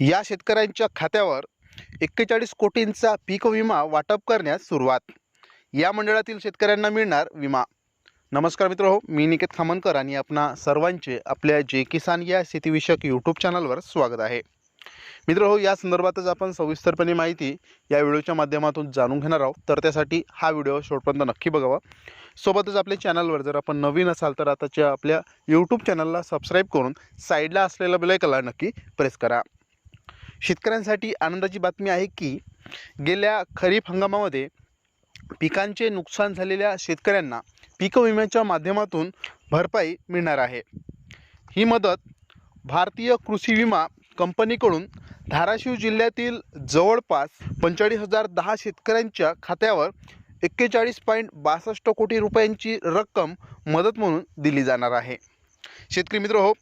या शेतकऱ्यांच्या खात्यावर एक्केचाळीस कोटींचा पीक विमा वाटप करण्यास सुरुवात. या मंडळातील शेतकऱ्यांना मिळणार विमा. नमस्कार मित्र हो मी निकेत खामनकर आणि आपणा सर्वांचे आपल्या जे किसान या शेतीविषयक यूट्यूब चॅनलवर स्वागत आहे. मित्र हो या संदर्भातच आपण सविस्तरपणे माहिती या व्हिडिओच्या माध्यमातून जाणून घेणार आहोत. तर त्यासाठी हा व्हिडिओ शेवटपर्यंत नक्की बघावा. सोबतच आपल्या चॅनलवर जर आपण नवीन असाल तर आताच्या आपल्या यूट्यूब चॅनलला सबस्क्राईब करून साईडला असलेल्या बेलायकला नक्की प्रेस करा. शेतकऱ्यांसाठी आनंदाची बातमी आहे की गेल्या खरीप हंगामामध्ये पिकांचे नुकसान झालेल्या शेतकऱ्यांना पीक विम्याच्या माध्यमातून भरपाई मिळणार आहे. ही मदत भारतीय कृषी विमा कंपनीकडून धाराशिव जिल्ह्यातील जवळपास पंचेचाळीस हजार दहा शेतकऱ्यांच्या खात्यावर एक्केचाळीस पॉईंट बासष्ट कोटी रुपयांची रक्कम मदत म्हणून दिली जाणार आहे. शेतकरी मित्र हो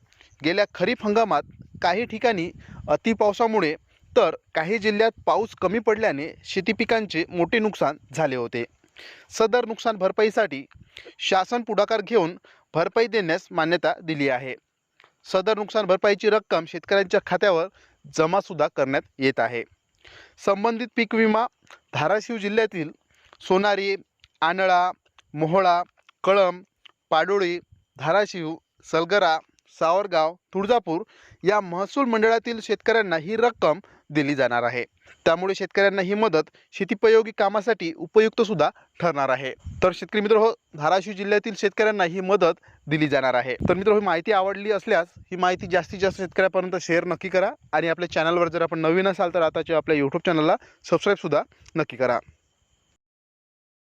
गेल्या खरीप हंगामात काही ठिकाणी अतिपावसामुळे तर काही जिल्ह्यात पाऊस कमी पडल्याने शेती पिकांचे मोठे नुकसान झाले होते. सदर नुकसान भरपाईसाठी शासन पुढाकार घेऊन भरपाई देण्यास मान्यता दिली आहे. सदर नुकसान भरपाईची रक्कम शेतकऱ्यांच्या खात्यावर जमासुद्धा करण्यात येत आहे. संबंधित पीक विमा धाराशिव जिल्ह्यातील सोनारी आनळा मोहळा कळम पाडोळी धाराशिव सलगरा सावरगाव तुळजापूर या महसूल मंडळातील शेतकऱ्यांना ही रक्कम दिली जाणार आहे. त्यामुळे शेतकऱ्यांना ही मदत शेतीपयोगी कामासाठी उपयुक्त सुद्धा ठरणार आहे. तर शेतकरी मित्र हो धाराशिव जिल्ह्यातील शेतकऱ्यांना ही मदत दिली जाणार आहे. तर मित्र हो, ही माहिती आवडली असल्यास ही माहिती जास्तीत जास्त शेतकऱ्यापर्यंत शेअर नक्की करा आणि आपल्या चॅनलवर जर आपण नवीन असाल तर आताच्या आपल्या यूट्यूब चॅनलला सबस्क्राईब सुद्धा नक्की करा.